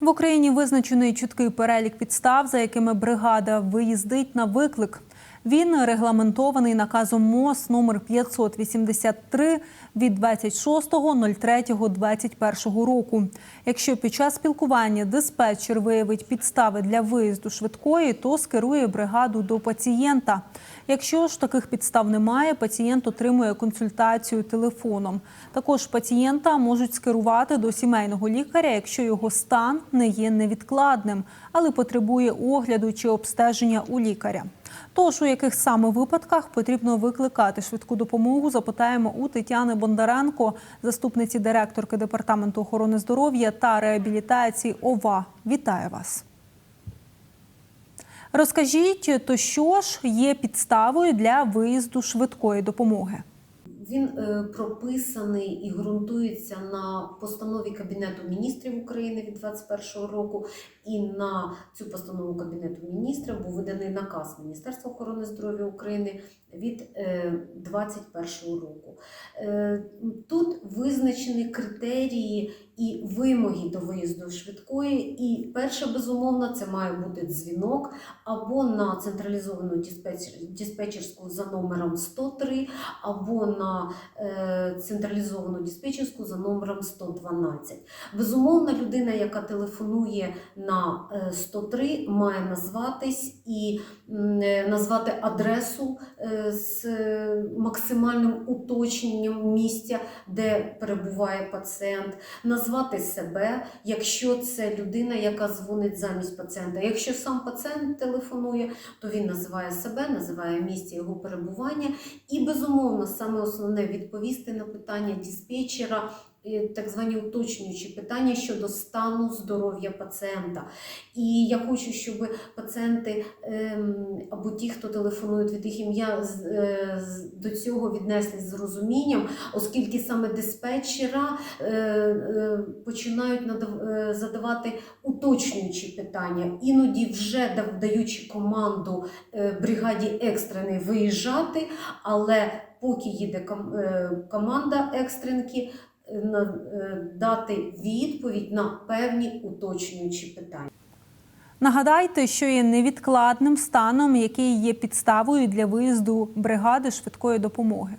В Україні визначений чіткий перелік підстав, за якими бригада виїздить на виклик. Він регламентований наказом МОЗ номер 583 від 26.03.21 року. Якщо під час спілкування диспетчер виявить підстави для виїзду швидкої, то скерує бригаду до пацієнта. Якщо ж таких підстав немає, пацієнт отримує консультацію телефоном. Також пацієнта можуть скерувати до сімейного лікаря, якщо його стан не є невідкладним, але потребує огляду чи обстеження у лікаря. Тож у яких саме випадках потрібно викликати швидку допомогу, запитаємо у Тетяни Бондаренко, заступниці директорки департаменту охорони здоров'я та реабілітації ОВА. Вітаю вас. Розкажіть, то що ж є підставою для виїзду швидкої допомоги? Він е, прописаний і ґрунтується на постанові Кабінету міністрів України від 2021 року. І на цю постанову Кабінету міністрів був виданий наказ Міністерства охорони здоров'я України від 2021 року. Е, Тут визначені критерії і вимоги до виїзду швидкої. І перше, безумовно, це має бути дзвінок або на централізовану диспетчер- диспетчерську за номером 103, або на е, централізовану диспетчерську за номером 112. Безумовно, людина, яка телефонує на е, 103, має назватись і е, назвати адресу е, з е, максимальним уточненням місця, де перебуває пацієнт, назвати себе, якщо це людина, яка дзвонить замість пацієнта. Якщо сам пацієнт телефонує, то він називає себе, називає місце його перебування. І безумовно, саме основне відповісти на питання диспетчера. І Так звані уточнюючі питання щодо стану здоров'я пацієнта. І я хочу, щоб пацієнти ем, або ті, хто телефонують від їх ім'я, е, до цього віднеслись з розумінням, оскільки саме диспетчера е, е, починають е, задавати уточнюючі питання, іноді вже даючи команду е, бригаді екстреної виїжджати, але поки їде е, команда екстренки, е, е, дати відповідь на певні уточнюючі питання. Нагадайте, що є невідкладним станом, який є підставою для виїзду бригади швидкої допомоги.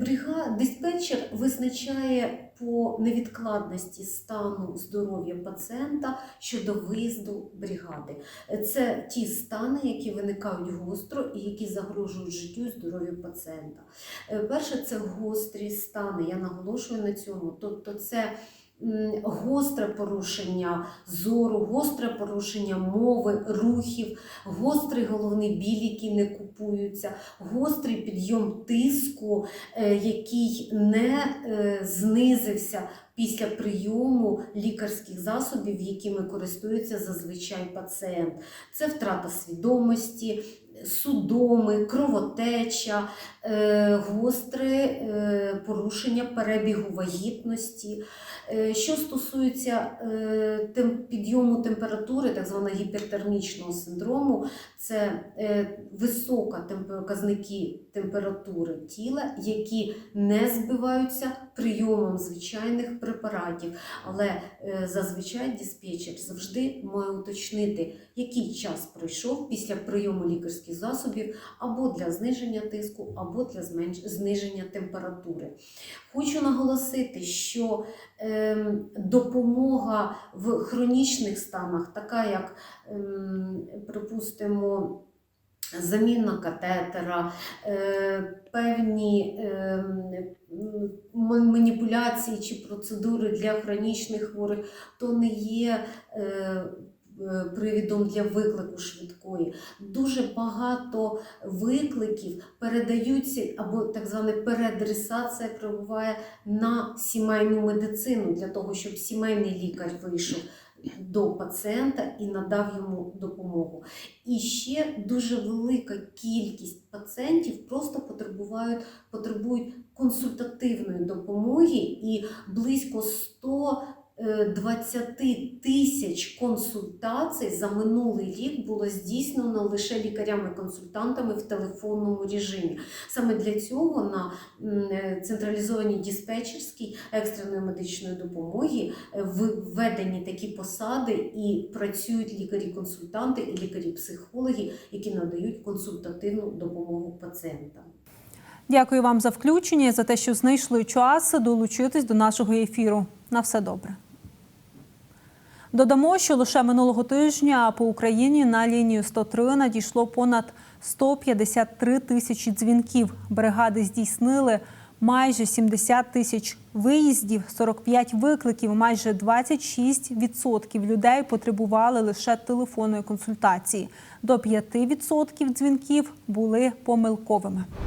Брига диспетчер визначає по невідкладності стану здоров'я пацієнта щодо виїзду бригади. Це ті стани, які виникають гостро і які загрожують життю і здоров'ю пацієнта. Е, Перше, це гострі стани. Я наголошую на цьому. Тобто, це гостре порушення зору, гостре порушення мови, рухів, гострий головний біль, який не купуються, гострий підйом тиску, е, який не е, знизився після прийому лікарських засобів, якими користується зазвичай пацієнт. Це втрата свідомості, судоми, кровотеча, е, гостре е, порушення перебігу вагітності. Е, Що стосується підйому температури, так званого гіпертермічного синдрому, це висока показники температури тіла, які не збиваються прийомом звичайних препаратів. Але зазвичай диспетчер завжди має уточнити, який час пройшов після прийому лікарських засобів або для зниження тиску, або для зниження температури. Хочу наголосити, що ем, допомога в хронічних станах, така як, ем, припустимо, заміна катетера, е, певні ем, маніпуляції чи процедури для хронічних хворих, то не є е, привідом для виклику швидкої. Дуже багато викликів передаються, або так звана переадресація прибуває на сімейну медицину для того, щоб сімейний лікар вийшов до пацієнта і надав йому допомогу. І ще дуже велика кількість пацієнтів просто потребують, потребують консультативної допомоги, і близько 100 е, 20 тисяч консультацій за минулий рік було здійснено лише лікарями-консультантами в телефонному режимі. Саме для цього на е, централізованій диспетчерській екстреної медичної допомоги е, введені такі посади і працюють лікарі-консультанти і лікарі-психологи, які надають консультативну допомогу пацієнтам. Дякую вам за включення і за те, що знайшли час долучитись до нашого ефіру. На все добре. Додамо, що лише минулого тижня по Україні на лінію 103 надійшло понад 153 тисячі дзвінків. Бригади здійснили майже 70 тисяч виїздів, 45 викликів. Майже 26% людей потребували лише телефонної консультації. До 5% дзвінків були помилковими.